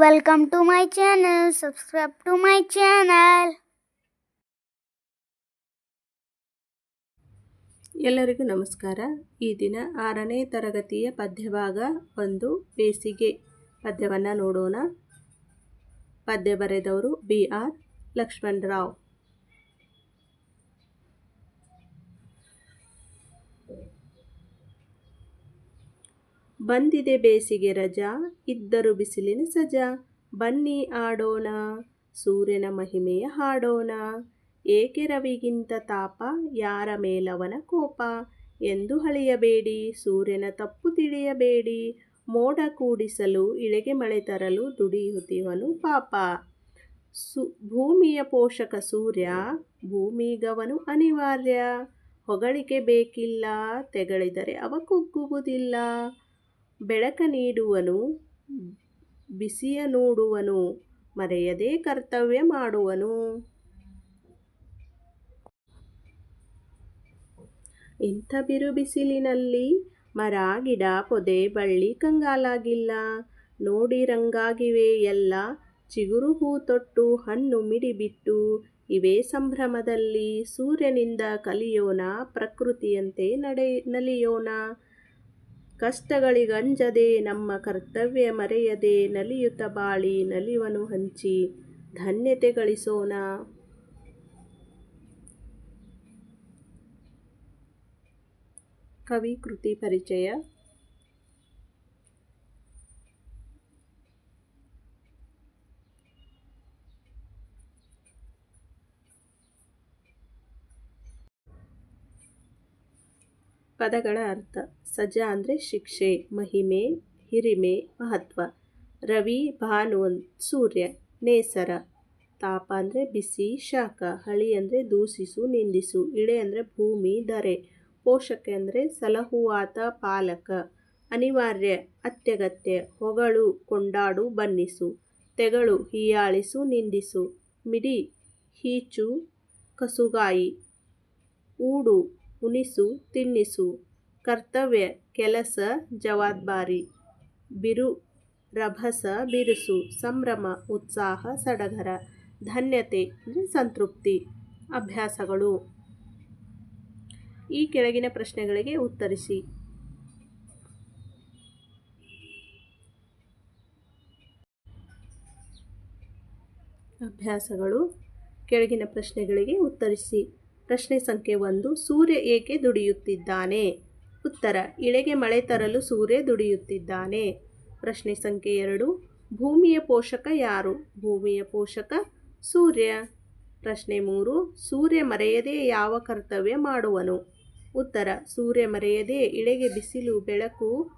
Welcome to my channel. Subscribe to my channel. ಎಲ್ಲರಿಗೂ ನಮಸ್ಕಾರ ಈ ದಿನ ಆರನೇ ತರಗತಿಯ ಪದ್ಯಭಾಗ ಒಂದು, ಬೇಸಿಗೆ ಪದ್ಯವನ್ನು ನೋಡೋಣ ಪದ್ಯ ಬರೆದವರು ಬಿ ಆರ್ ಲಕ್ಷ್ಮಣರಾವ್ ಬಂದಿದೆ ಬೇಸಿಗೆ ರಜಾ, ಇದ್ದರು ಬಿಸಿಲಿನ ಸಜಾ. ಬನ್ನಿ ಆಡೋಣ, ಸೂರ್ಯನ ಮಹಿಮೆಯ ಹಾಡೋಣ. ಏಕೆ ರವಿಗಿಂತ ತಾಪ, ಯಾರ ಮೇಲವನ ಕೋಪ? ಎಂದು ಹಳೆಯಬೇಡಿ ಸೂರ್ಯನ ತಪ್ಪು ತಿಳಿಯಬೇಡಿ. ಮೋಡ ಕೂಡಿಸಲು, ಇಳೆಗೆ ಮಳೆ ತರಲು ದುಡಿಯುತ್ತಿವನು ಪಾಪ. ಸು, ಭೂಮಿಯ ಪೋಷಕ ಸೂರ್ಯ, ಭೂಮಿಗವನು ಅನಿವಾರ್ಯ. ಹೊಗಳಿಕೆ ಬೇಕಿಲ್ಲ, ತೆಗಳಿದರೆ ಅವ ಕುಗ್ಗುವುದಿಲ್ಲ. ಬೆಳಕ ನೀಡುವನು, ಬಿಸಿಯ ನೋಡುವನು, ಮರೆಯದೇ ಕರ್ತವ್ಯ ಮಾಡುವನು. ಇಂಥ ಬಿರು ಬಿಸಿಲಿನಲ್ಲಿ ಮರ, ಗಿಡ, ಪೊದೆ, ಬಳ್ಳಿ ಕಂಗಾಲಾಗಿಲ್ಲ. ನೋಡಿ ರಂಗಾಗಿವೆ ಎಲ್ಲ, ಚಿಗುರು ಹೂ ತೊಟ್ಟು ಹಣ್ಣು ಮಿಡಿಬಿಟ್ಟು, ಇವೇ ಸಂಭ್ರಮದಲ್ಲಿ ಸೂರ್ಯನಿಂದ ಕಲಿಯೋಣ, ಪ್ರಕೃತಿಯಂತೆ ನಡೆ, ನಲಿಯೋಣ. ಕಷ್ಟಗಳಿಗಂಜದೆ ನಮ್ಮ ಕರ್ತವ್ಯ ಮರೆಯದೆ ನಲಿಯುತ ಬಾಳಿ ನಲಿವನು ಹಂಚಿ ಧನ್ಯತೆ ಗಳಿಸೋಣ. ಕವಿ ಕೃತಿ ಪರಿಚಯ. ಪದಗಳ ಅರ್ಥ. ಸಜ ಅಂದರೆ ಶಿಕ್ಷೆ, ಮಹಿಮೆ, ಹಿರಿಮೆ, ಮಹತ್ವ. ರವಿ, ಭಾನು ಸೂರ್ಯ, ನೇಸರ. ತಾಪ ಅಂದರೆ ಬಿಸಿ, ಶಾಖ. ಹಳಿ ಅಂದರೆ ದೂಷಿಸು ನಿಂದಿಸು. ಇಳೆ ಅಂದರೆ ಭೂಮಿ, ದರೆ. ಪೋಷಕ ಅಂದರೆ ಸಲಹುವಾತ, ಪಾಲಕ. ಅನಿವಾರ್ಯ, ಅತ್ಯಗತ್ಯ. ಹೊಗಳು, ಕೊಂಡಾಡು, ಬನ್ನಿಸು. ತೆಗಳು, ಹೀಯಾಳಿಸು, ನಿಂದಿಸು. ಮಿಡಿ, ಹೀಚು, ಕಸುಗಾಯಿ. ಊಡು ಉಣಿಸು ತಿನ್ನಿಸು. ಕರ್ತವ್ಯ, ಕೆಲಸ, ಜವಾಬ್ದಾರಿ. ಬಿರು, ರಭಸ ಬಿರುಸು. ಸಂಭ್ರಮ, ಉತ್ಸಾಹ, ಸಡಗರ. ಧನ್ಯತೆ ಸಂತೃಪ್ತಿ. ಅಭ್ಯಾಸಗಳು. ಈ ಕೆಳಗಿನ ಪ್ರಶ್ನೆಗಳಿಗೆ ಉತ್ತರಿಸಿ. ಅಭ್ಯಾಸಗಳು. ಕೆಳಗಿನ ಪ್ರಶ್ನೆಗಳಿಗೆ ಉತ್ತರಿಸಿ. ಪ್ರಶ್ನೆ ಸಂಖ್ಯೆ ಒಂದು, ಸೂರ್ಯ ಏಕೆ ದುಡಿಯುತ್ತಿದ್ದಾನೆ? ಉತ್ತರ, ಇಳೆಗೆ ಮಳೆ ತರಲು ಸೂರ್ಯ ದುಡಿಯುತ್ತಿದ್ದಾನೆ. ಪ್ರಶ್ನೆ ಸಂಖ್ಯೆ ಎರಡು, ಭೂಮಿಯ ಪೋಷಕ ಯಾರು? ಭೂಮಿಯ ಪೋಷಕ ಸೂರ್ಯ. ಪ್ರಶ್ನೆ ಮೂರು, ಸೂರ್ಯ ಮರೆಯದೇ ಯಾವ ಕರ್ತವ್ಯ ಮಾಡುವನು? ಉತ್ತರ, ಸೂರ್ಯ ಮರೆಯದೇ ಇಳೆಗೆ ಬಿಸಿಲು, ಬೆಳಕು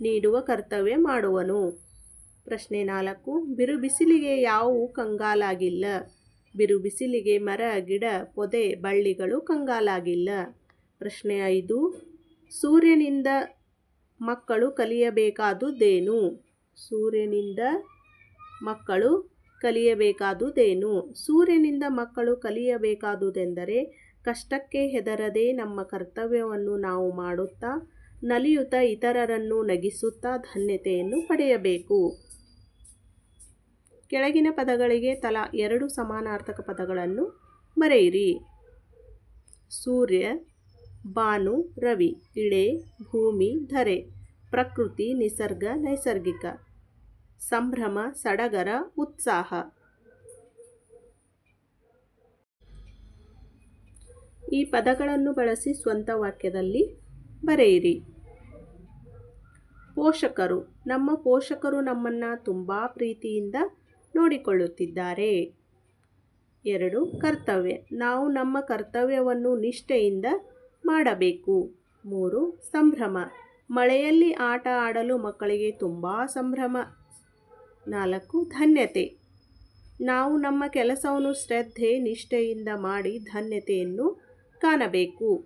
ನೀಡುವ ಕರ್ತವ್ಯ ಮಾಡುವನು. ಪ್ರಶ್ನೆ ನಾಲ್ಕು ಬಿರು ಬಿಸಿಲಿಗೆ ಯಾವುವು ಕಂಗಾಲಾಗಿಲ್ಲ. ಬಿರು ಬಿಸಿಲಿಗೆ ಮರ, ಗಿಡ, ಪೊದೆ, ಬಳ್ಳಿಗಳು ಕಂಗಾಲಾಗಿಲ್ಲ. ಪ್ರಶ್ನೆ ಐದು, ಸೂರ್ಯನಿಂದ ಮಕ್ಕಳು ಕಲಿಯಬೇಕಾದುದೇನು? ಸೂರ್ಯನಿಂದ ಮಕ್ಕಳು ಕಲಿಯಬೇಕಾದುದೇನು? ಸೂರ್ಯನಿಂದ ಮಕ್ಕಳು ಕಲಿಯಬೇಕಾದುದೆಂದರೆ ಕಷ್ಟಕ್ಕೆ ಹೆದರದೆ ನಮ್ಮ ಕರ್ತವ್ಯವನ್ನು ನಾವು ಮಾಡುತ್ತಾ, ನಲಿಯುತ್ತಾ, ಇತರರನ್ನು ನಗಿಸುತ್ತಾ ಧನ್ಯತೆಯನ್ನು ಪಡೆಯಬೇಕು. ಕೆಳಗಿನ ಪದಗಳಿಗೆ ತಲಾ ಎರಡು ಸಮಾನಾರ್ಥಕ ಪದಗಳನ್ನು ಬರೆಯಿರಿ. ಸೂರ್ಯ ಭಾನು ರವಿ, ಇಳೆ, ಭೂಮಿ, ಧರೆ, ಪ್ರಕೃತಿ, ನಿಸರ್ಗ, ನೈಸರ್ಗಿಕ. ಸಂಭ್ರಮ, ಸಡಗರ, ಉತ್ಸಾಹ. ಈ ಪದಗಳನ್ನು ಬಳಸಿ ಸ್ವಂತ ವಾಕ್ಯದಲ್ಲಿ ಬರೆಯಿರಿ. ಪೋಷಕರು. ನಮ್ಮ ಪೋಷಕರು ನಮ್ಮನ್ನು ತುಂಬ ಪ್ರೀತಿಯಿಂದ ನೋಡಿಕೊಳ್ಳುತ್ತಿದ್ದಾರೆ. ಎರಡು, ಕರ್ತವ್ಯ. ನಾವು ನಮ್ಮ ಕರ್ತವ್ಯವನ್ನು ನಿಷ್ಠೆಯಿಂದ ಮಾಡಬೇಕು. ಮೂರು, ಸಂಭ್ರಮ. ಮಳೆಯಲ್ಲಿ ಆಟ ಆಡಲು ಮಕ್ಕಳಿಗೆ ತುಂಬ ಸಂಭ್ರಮ. ನಾಲ್ಕು, ಧನ್ಯತೆ. ನಾವು ನಮ್ಮ ಕೆಲಸವನ್ನು ಶ್ರದ್ಧೆ, ನಿಷ್ಠೆಯಿಂದ ಮಾಡಿ ಧನ್ಯತೆಯನ್ನು ಕಾಣಬೇಕು.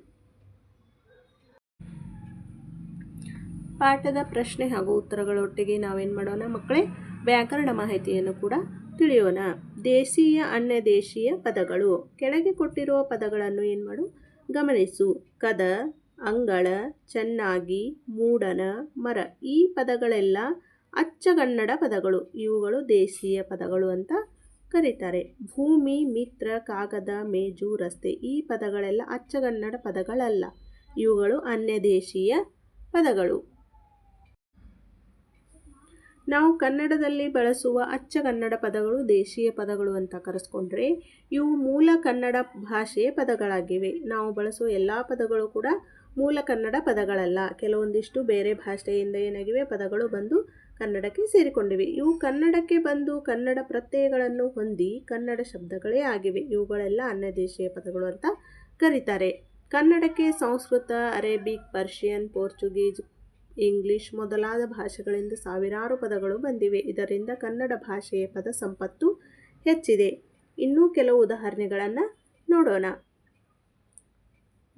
ಪಾಠದ ಪ್ರಶ್ನೆ ಹಾಗೂ ಉತ್ತರಗಳೊಟ್ಟಿಗೆ ನಾವೇನು ಮಾಡೋಣ ಮಕ್ಕಳೇ? ವ್ಯಾಕರಣ ಮಾಹಿತಿಯನ್ನು ಕೂಡ ತಿಳಿಯೋಣ. ದೇಶೀಯ, ಅನ್ಯ ದೇಶೀಯ ಪದಗಳು. ಕೆಳಗೆ ಕೊಟ್ಟಿರುವ ಪದಗಳನ್ನು ಏನು ಮಾಡು? ಗಮನಿಸು. ಕದ, ಅಂಗಳ, ಚೆನ್ನಾಗಿ, ಮೂಡನ, ಮರ. ಈ ಪದಗಳೆಲ್ಲ ಅಚ್ಚಗನ್ನಡ ಪದಗಳು. ಇವುಗಳು ದೇಶೀಯ ಪದಗಳು ಅಂತ ಕರೀತಾರೆ. ಭೂಮಿ, ಮಿತ್ರ, ಕಾಗದ, ಮೇಜು, ರಸ್ತೆ. ಈ ಪದಗಳೆಲ್ಲ ಅಚ್ಚಗನ್ನಡ ಪದಗಳಲ್ಲ. ಇವುಗಳು ಅನ್ಯ ದೇಶೀಯ ಪದಗಳು. ನಾವು ಕನ್ನಡದಲ್ಲಿ ಬಳಸುವ ಅಚ್ಚ ಕನ್ನಡ ಪದಗಳು ದೇಶೀಯ ಪದಗಳು ಅಂತ ಕರೆಸ್ಕೊಂಡ್ರೆ ಇವು ಮೂಲ ಕನ್ನಡ ಭಾಷೆಯ ಪದಗಳಾಗಿವೆ. ನಾವು ಬಳಸುವ ಎಲ್ಲ ಪದಗಳು ಕೂಡ ಮೂಲ ಕನ್ನಡ ಪದಗಳಲ್ಲ. ಕೆಲವೊಂದಿಷ್ಟು ಬೇರೆ ಭಾಷೆಯಿಂದ ಏನಾಗಿವೆ? ಪದಗಳು ಬಂದು ಕನ್ನಡಕ್ಕೆ ಸೇರಿಕೊಂಡಿವೆ. ಇವು ಕನ್ನಡಕ್ಕೆ ಬಂದು ಕನ್ನಡ ಪ್ರತ್ಯಯಗಳನ್ನು ಹೊಂದಿ ಕನ್ನಡ ಶಬ್ದಗಳೇ ಆಗಿವೆ. ಇವುಗಳೆಲ್ಲ ಅನ್ಯ ದೇಶೀಯ ಪದಗಳು ಅಂತ ಕರೀತಾರೆ. ಕನ್ನಡಕ್ಕೆ Sanskrit, Arabic, Persian, Portuguese English ಮೊದಲಾದ ಭಾಷೆಗಳಿಂದ ಸಾವಿರಾರು ಪದಗಳು ಬಂದಿವೆ. ಇದರಿಂದ ಕನ್ನಡ ಭಾಷೆಯ ಪದ ಸಂಪತ್ತು ಹೆಚ್ಚಿದೆ. ಇನ್ನೂ ಕೆಲವು ಉದಾಹರಣೆಗಳನ್ನು ನೋಡೋಣ.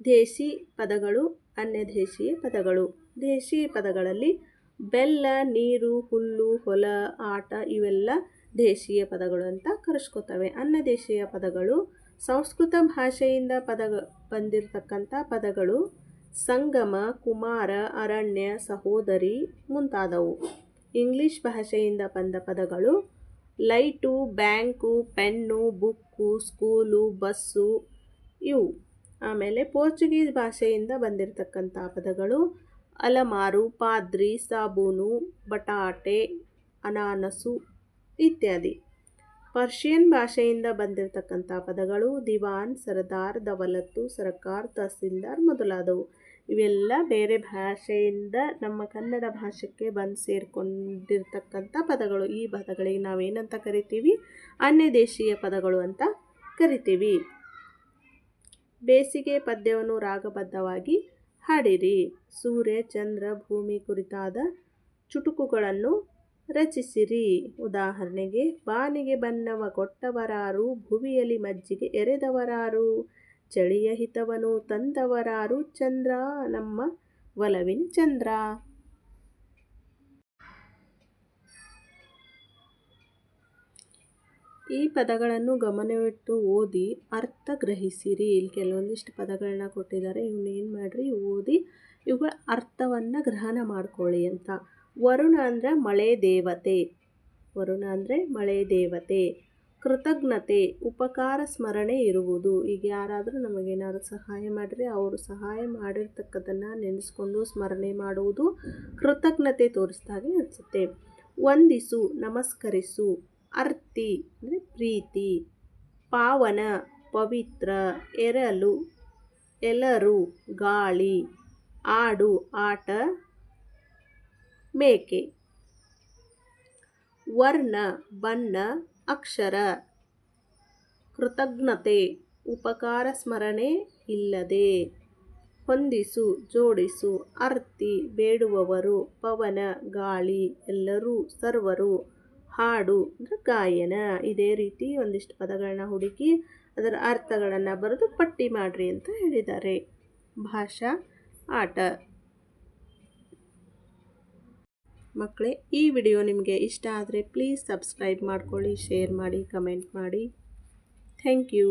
ದೇಶಿ ಪದಗಳು ಅನ್ಯ ದೇಶೀಯ ಪದಗಳು. ದೇಶಿ ಪದಗಳಲ್ಲಿ ಬೆಲ್ಲ, ನೀರು, ಹುಲ್ಲು, ಹೊಲ, ಆಟ ಇವೆಲ್ಲ ದೇಶೀಯ ಪದಗಳು ಅಂತ ಕರೆಸ್ಕೋತವೆ. ಅನ್ಯ ದೇಶೀಯ ಪದಗಳು ಸಂಸ್ಕೃತ ಭಾಷೆಯಿಂದ ಪದ ಬಂದಿರತಕ್ಕಂಥ ಪದಗಳು ಸಂಗಮ, ಕುಮಾರ, ಅರಣ್ಯ, ಸಹೋದರಿ ಮುಂತಾದವು. ಇಂಗ್ಲಿಷ್ ಭಾಷೆಯಿಂದ ಬಂದ ಪದಗಳು light, bank, pen, book, school, bus ಇವು. ಆಮೇಲೆ ಪೋರ್ಚುಗೀಸ್ ಭಾಷೆಯಿಂದ ಬಂದಿರತಕ್ಕಂಥ ಪದಗಳು ಅಲಮಾರು, ಪಾದ್ರಿ, ಸಾಬೂನು, ಬಟಾಟೆ, ಅನಾನಸು ಇತ್ಯಾದಿ. ಪರ್ಷಿಯನ್ ಭಾಷೆಯಿಂದ ಬಂದಿರತಕ್ಕಂಥ ಪದಗಳು ದಿವಾನ್, ಸರದಾರ್, ದವಲತ್ತು, ಸರಕಾರ್, ತಹಸೀಲ್ದಾರ್ ಮೊದಲಾದವು. ಇವೆಲ್ಲ ಬೇರೆ ಭಾಷೆಯಿಂದ ನಮ್ಮ ಕನ್ನಡ ಭಾಷೆಗೆ ಬಂದು ಸೇರಿಕೊಂಡಿರ್ತಕ್ಕಂಥ ಪದಗಳು. ಈ ಪದಗಳಿಗೆ ನಾವೇನಂತ ಕರಿತೀವಿ? ಅನ್ಯ ದೇಶೀಯ ಪದಗಳು ಅಂತ ಕರಿತೀವಿ. ಬೇಸಿಗೆ ಪದ್ಯವನ್ನು ರಾಗಬದ್ಧವಾಗಿ ಹಾಡಿರಿ. ಸೂರ್ಯ, ಚಂದ್ರ, ಭೂಮಿ ಕುರಿತಾದ ಚುಟುಕುಗಳನ್ನು ರಚಿಸಿರಿ. ಉದಾಹರಣೆಗೆ, ಬಾನಿಗೆ ಬನ್ನವ ಕೊಟ್ಟವರಾರು, ಭುವಿಯಲ್ಲಿ ಮಜ್ಜಿಗೆ ಎರೆದವರಾರು. ಚಳಿಯ ಹಿತವನು ತಂದವರಾರು ಚಂದ್ರ, ನಮ್ಮ ಒಲವಿನ ಚಂದ್ರ. ಈ ಪದಗಳನ್ನು ಗಮನವಿಟ್ಟು ಓದಿ ಅರ್ಥ ಗ್ರಹಿಸಿರಿ. ಇಲ್ಲಿ ಕೆಲವೊಂದಿಷ್ಟು ಪದಗಳನ್ನ ಕೊಟ್ಟಿದ್ದಾರೆ. ಇವನ್ನೇನು ಮಾಡಿರಿ? ಓದಿ ಇವುಗಳ ಅರ್ಥವನ್ನು ಗ್ರಹಣ ಮಾಡ್ಕೊಳ್ಳಿ ಅಂತ. ವರುಣ ಅಂದರೆ ಮಳೆ ದೇವತೆ. ವರುಣ ಅಂದರೆ ಮಳೆ ದೇವತೆ. ಕೃತಜ್ಞತೆ, ಉಪಕಾರ, ಸ್ಮರಣೆ ಇರುವುದು. ಈಗ ಯಾರಾದರೂ ನಮಗೇನಾದರೂ ಸಹಾಯ ಮಾಡಿದರೆ ಅವರು ಸಹಾಯ ಮಾಡಿರ್ತಕ್ಕದನ್ನು ನೆನೆಸ್ಕೊಂಡು ಸ್ಮರಣೆ ಮಾಡುವುದು ಕೃತಜ್ಞತೆ ತೋರಿಸ್ದಾಗೆ ಅನಿಸುತ್ತೆ. ವಂದಿಸು, ನಮಸ್ಕರಿಸು, ಅರ್ತಿ, ಅಂದರೆ ಪ್ರೀತಿ, ಪಾವನ, ಪವಿತ್ರ, ಎರಲು ಎಲರು ಗಾಳಿ, ಆಡು, ಆಟ, ಮೇಕೆ. ವರ್ಣ, ಬಣ್ಣ ಅಕ್ಷರ. ಕೃತಜ್ಞತೆ, ಉಪಕಾರ ಸ್ಮರಣೆ ಇಲ್ಲದೆ. ಹೊಂದಿಸು, ಜೋಡಿಸು, ಅರ್ತಿ, ಬೇಡುವವರು, ಪವನ, ಗಾಳಿ, ಎಲ್ಲರೂ ಸರ್ವರು. ಹಾಡು, ಗಾಯನ, ಇದೇ ರೀತಿ ಒಂದಿಷ್ಟು ಪದಗಳನ್ನ ಹುಡುಕಿ ಅದರ ಅರ್ಥಗಳನ್ನು ಬರೆದು ಪಟ್ಟಿ ಮಾಡಿರಿ ಅಂತ ಹೇಳಿದ್ದಾರೆ. ಭಾಷಾ, ಆಟ. ಮಕ್ಕಳೇ, ಈ ವಿಡಿಯೋ ನಿಮಗೆ ಇಷ್ಟ ಆದರೆ ಪ್ಲೀಸ್ ಸಬ್ಸ್ಕ್ರೈಬ್ ಮಾಡ್ಕೊಳ್ಳಿ ಶೇರ್ ಮಾಡಿ ಕಮೆಂಟ್ ಮಾಡಿ. Thank you